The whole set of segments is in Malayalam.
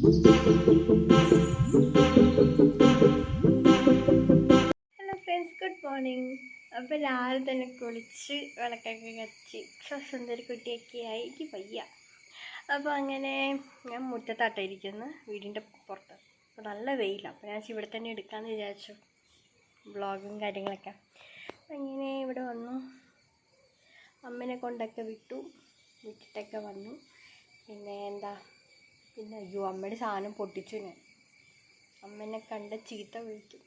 ഹലോ ഫ്രണ്ട്സ് ഗുഡ് മോർണിംഗ് അപ്പോൾ രാവിലെ തന്നെ കുളിച്ച് വിളക്കൊക്കെ കത്തി. സുന്ദരി കുട്ടിയൊക്കെ ആയി. എനിക്ക് വയ്യ. അപ്പോൾ അങ്ങനെ ഞാൻ മുറ്റത്താട്ടായിരിക്കുന്നു വീടിന്റെ പുറത്ത്. അപ്പോൾ നല്ല വെയിലാണ് അപ്പോൾ ഞാൻ ഇവിടെ തന്നെ എടുക്കാമെന്ന് വിചാരിച്ചു. വ്ളോഗും കാര്യങ്ങളൊക്കെ. അങ്ങനെ ഇവിടെ വന്നു. അമ്മനെ കൊണ്ടൊക്കെ വിട്ടു. വിട്ടിട്ടൊക്കെ വന്നു. പിന്നെ എന്താ? പിന്നെ അയ്യോ അമ്മയുടെ സാധനം പൊട്ടിച്ചു ഞാൻ. അമ്മേനെ കണ്ട ചീത്ത വിളിക്കും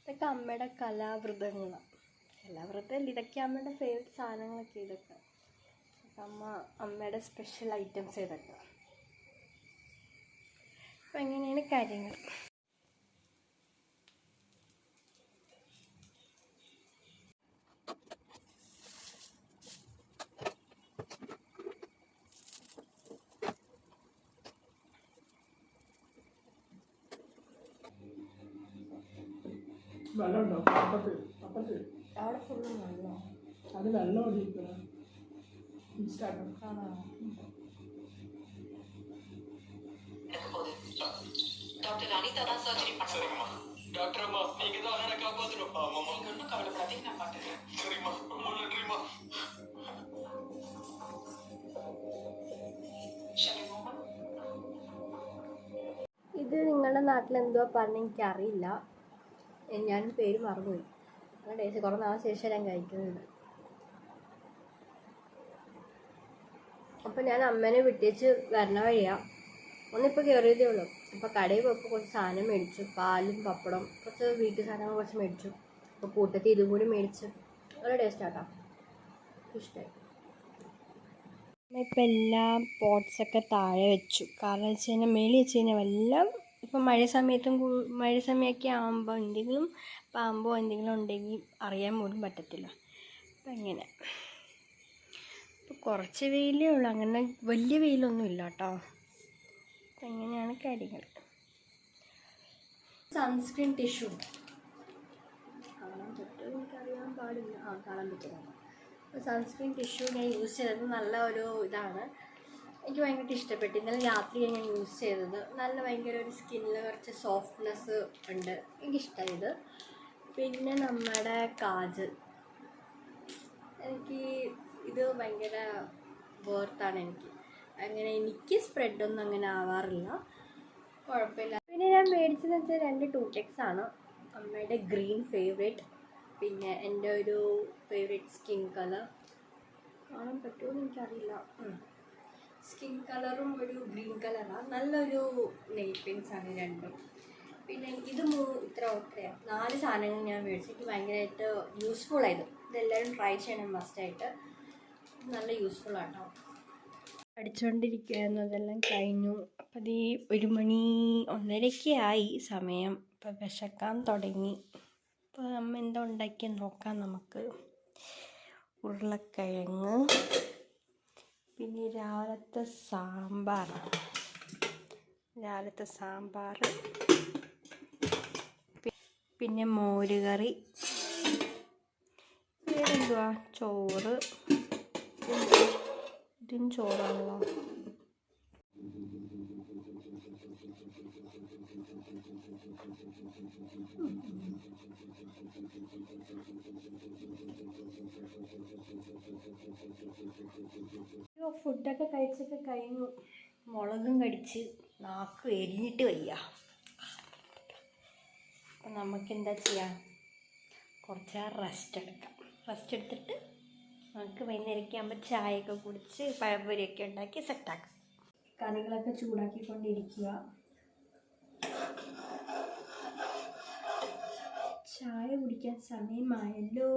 ഇതൊക്കെ അമ്മയുടെ കലാവൃതങ്ങളാണ് കലാവൃതമല്ല ഇതൊക്കെ അമ്മയുടെ ഫേവറേറ്റ് സാധനങ്ങളൊക്കെ ഇതൊക്കെ. അമ്മ അമ്മയുടെ സ്പെഷ്യൽ ഐറ്റംസ് ഇതൊക്കെ. അപ്പം എങ്ങനെയാണ് കാര്യങ്ങൾ. വെള്ളമുണ്ടോ അപ്പത്ത് അപ്പത്ത് അവിടെ ഫുള്ളും വെള്ളമോ അത് വെള്ളം ഒഴിക്കണം ഇൻസ്റ്റാഗ്രാം ആണോ டாக்டர் அனிதா தான் சர்ஜரி பண்ண சரிம்மா டாக்டர் அம்மா நீங்க தான் அண்ணனை காப்பாத்தணும் ஆமாம்மா நீங்க ஒன்றும் கவலைப்படாதீங்க நான் பார்த்துக்கிறேன் சரிம்மா ரொம்ப நன்றிம்மா ஷமி மோகன் ഇത് നിങ്ങളുടെ നാട്ടിൽ എന്തുവാ പറഞ്ഞ എനിക്കറിയില്ല എ- ഞാൻ പേര് മറന്നുപോയി. അങ്ങനെ ടേസ്റ്റ് കുറേ നാളെ ശേഷം ഞാൻ കഴിക്കുന്നത് അപ്പം ഞാൻ അമ്മേനെ വിട്ടേച്ച് വരണ വഴിയാ. ഒന്നിപ്പോൾ കയറിയതേ ഉള്ളൂ. അപ്പോൾ കടയിൽ പോയപ്പോൾ കുറച്ച് സാധനം മേടിച്ചു. പാലും പപ്പടം കുറച്ച് വീട്ടു സാധനങ്ങൾ കുറച്ച് മേടിച്ചു. അപ്പോൾ കൂട്ടത്തിൽ ഇതും കൂടി മേടിച്ചു നല്ല ടേസ്റ്റ് ആട്ടോ ഇഷ്ടമായി ഇപ്പം എല്ലാം പോട്ട്സൊക്കെ താഴെ വെച്ചു. കാരണം വെച്ച് കഴിഞ്ഞാൽ മേളിൽ വെച്ച് കഴിഞ്ഞാൽ എല്ലാം ഇപ്പം മഴ സമയത്തും മഴ സമയമൊക്കെ ആകുമ്പോൾ എന്തെങ്കിലും പാമ്പോ എന്തെങ്കിലും ഉണ്ടെങ്കിൽ അറിയാൻ പോലും പറ്റത്തില്ല. അപ്പം ഇങ്ങനെ. ഇപ്പം കുറച്ച് വെയിലേ ഉള്ളൂ. അങ്ങനെ വലിയ വെയിലൊന്നും ഇല്ല കേട്ടോ അപ്പം ഇങ്ങനെയാണ് കാര്യങ്ങൾ. സൺസ്ക്രീൻ ടിഷ്യൂ ഉണ്ട് കാണാൻ പറ്റുമോ? എനിക്കറിയാൻ പാടില്ല. ആ കാണാൻ പറ്റില്ല സൺസ്ക്രീൻ ടിഷ്യൂ ഞാൻ യൂസ് ചെയ്തത് നല്ല ഒരു ഇതാണ്. എനിക്ക് ഭയങ്കര ഇഷ്ടപ്പെട്ടു. ഇന്നലെ രാത്രി ഞാൻ യൂസ് ചെയ്തത്. നല്ല ഭയങ്കര ഒരു സ്കിന്നിൽ കുറച്ച് സോഫ്റ്റ്നെസ് ഉണ്ട്. എനിക്കിഷ്ടമായി ഇത് പിന്നെ നമ്മുടെ കാജൽ. എനിക്ക് ഇത് ഭയങ്കര വേർത്താണ് എനിക്ക്. അങ്ങനെ എനിക്ക് സ്പ്രെഡൊന്നും അങ്ങനെ ആവാറില്ല. കുഴപ്പമില്ല. പിന്നെ ഞാൻ മേടിച്ചതെന്ന് വെച്ചാൽ രണ്ട് ടൂടെക്സ് ആണ്. അമ്മയുടെ ഗ്രീൻ ഫേവറേറ്റ് പിന്നെ എന്റെ ഒരു ഫേവറേറ്റ് സ്കിൻ കളർ കാണാൻ പറ്റുമോ എന്ന് എനിക്കറിയില്ല. സ്കിൻ കളറും ഒരു ഗ്രീൻ കളറാണ് നല്ലൊരു നെയിൽ പെയിൻസ് ആണ് രണ്ടും. പിന്നെ ഇത് മൂ ഇത്ര ഓക്കെ നാല് സാധനങ്ങൾ ഞാൻ മേടിച്ചു. എനിക്ക് ഭയങ്കരമായിട്ട് യൂസ്ഫുൾ ആയത് ഇതെല്ലാവരും ട്രൈ ചെയ്യണം മസ്റ്റായിട്ട് നല്ല യൂസ്ഫുൾ ആട്ടോ പഠിച്ചുകൊണ്ടിരിക്കുകയായിരുന്നു അതെല്ലാം കഴിഞ്ഞു. അപ്പം ഈ ഒരു മണി ഒന്നരയ്ക്ക് ആയി. സമയം ഇപ്പം വിശക്കാൻ തുടങ്ങി. അപ്പോൾ അമ്മ എന്താ ഉണ്ടാക്കിയെന്ന് നോക്കാം നമുക്ക്. ഉരുളക്കിഴങ്ങ്. പിന്നെ രാവിലത്തെ സാമ്പാർ. രാവിലത്തെ സാമ്പാർ. പിന്നെ മോര് കറി വേറെന്തുവാ ചോറ്? ഇതും ചോറാണല്ലോ. അയ്യോ ഫുഡൊക്കെ കഴിച്ചൊക്കെ കഴിഞ്ഞു. മുളകും കടിച്ച് നാക്ക് എരിഞ്ഞിട്ട് വയ്യ. അപ്പം നമുക്ക് എന്താ ചെയ്യാം? കുറച്ച് റെസ്റ്റ് എടുക്കാം. റെസ്റ്റ് എടുത്തിട്ട് നമുക്ക് വൈകുന്നേരക്കാകുമ്പോൾ ചായയൊക്കെ കുടിച്ച് പഴംപൊരിയൊക്കെ ഉണ്ടാക്കി സെറ്റാക്കാം കറികളൊക്കെ ചൂടാക്കിക്കൊണ്ടിരിക്കുക. ചായ കുടിക്കാൻ സമയമായല്ലോ.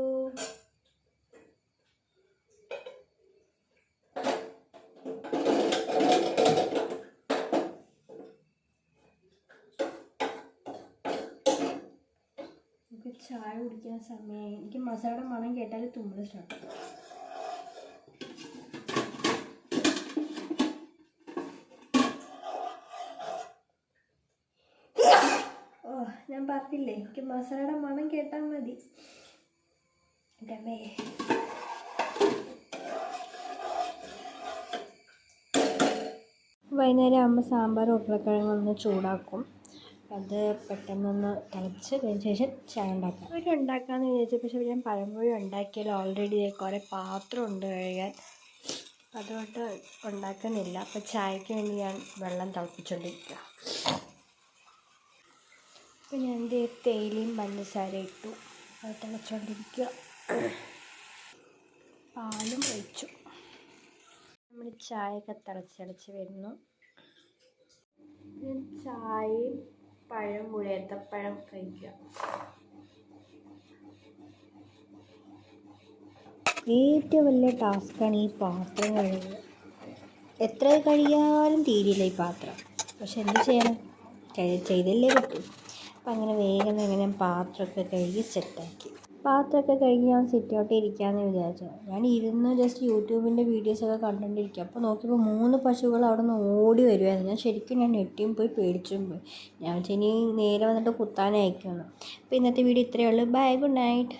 ചായ കുടിക്കാൻ സമയം. എനിക്ക് മസാല മണം കേട്ടാൽ തുമ്മൽ സ്റ്റാർട്ട് ഓ ഞാൻ പറഞ്ഞില്ലേ എനിക്ക് മസാലയുടെ മണം കേട്ടാൽ മതി. വൈകുന്നേരം ആകുമ്പോൾ സാമ്പാർ ഉരുളക്കിഴങ്ങ് ഒന്ന് ചൂടാക്കും. അത് പെട്ടെന്നൊന്ന് തിളച്ച് അതിന് ശേഷം ചായ ഉണ്ടാക്കാം. ഒരു ഉണ്ടാക്കാമെന്ന് വിചാരിച്ചു. പക്ഷേ ഞാൻ പഴംപൊഴി ഉണ്ടാക്കിയാൽ ഓൾറെഡി കുറേ പാത്രം ഉണ്ട് കഴുകാൻ. അതുകൊണ്ട് ഉണ്ടാക്കുന്നില്ല. അപ്പോൾ ചായക്ക് വേണ്ടി ഞാൻ വെള്ളം തിളപ്പിച്ചുകൊണ്ടിരിക്കുക അപ്പോൾ ഞാൻ എന്റെ തേയിലയും പഞ്ചസാര ഇട്ടു. അത് തിളച്ചുകൊണ്ടിരിക്കുക പാലും ഒഴിച്ചു. നമ്മുടെ ചായയൊക്കെ തിളച്ച് തിളച്ച് വരുന്നു. ചായയും പഴം കൂടി ഏത്തപ്പഴം കഴിക്കുക. ഏറ്റവും വലിയ ടാസ്ക്കാണ് ഈ പാത്രം കഴുകുക. എത്ര കഴിയാലും തീരില്ല ഈ പാത്രം. പക്ഷെ എന്ത് ചെയ്യണം? ചെയ്തല്ലേ പറ്റൂ. അപ്പം അങ്ങനെ വേഗം എങ്ങനെ പാത്രമൊക്കെ കഴുകി സെറ്റാക്കി പാത്രമൊക്കെ കഴുകി ഞാൻ സിറ്റൗട്ടിൽ ഇരിക്കാമെന്ന് വിചാരിച്ചു. ഞാൻ ഇരുന്ന് ജസ്റ്റ് യൂട്യൂബിന്റെ വീഡിയോസൊക്കെ കണ്ടുകൊണ്ടിരിക്കുക അപ്പോൾ നോക്കിയപ്പോൾ മൂന്ന് പശുക്കൾ അവിടെ നിന്ന് ഓടി വരുമായിരുന്നു ഞാൻ ശരിക്കും ഞാൻ നെട്ടിയും പോയി പേടിച്ചും പോയി. ഞാൻ ഇനി നേരെ വന്നിട്ട് കുത്താനായിരിക്കുമെന്ന്. അപ്പോൾ ഇന്നത്തെ വീഡിയോ ഇത്രയേ ഉള്ളൂ. Bye good night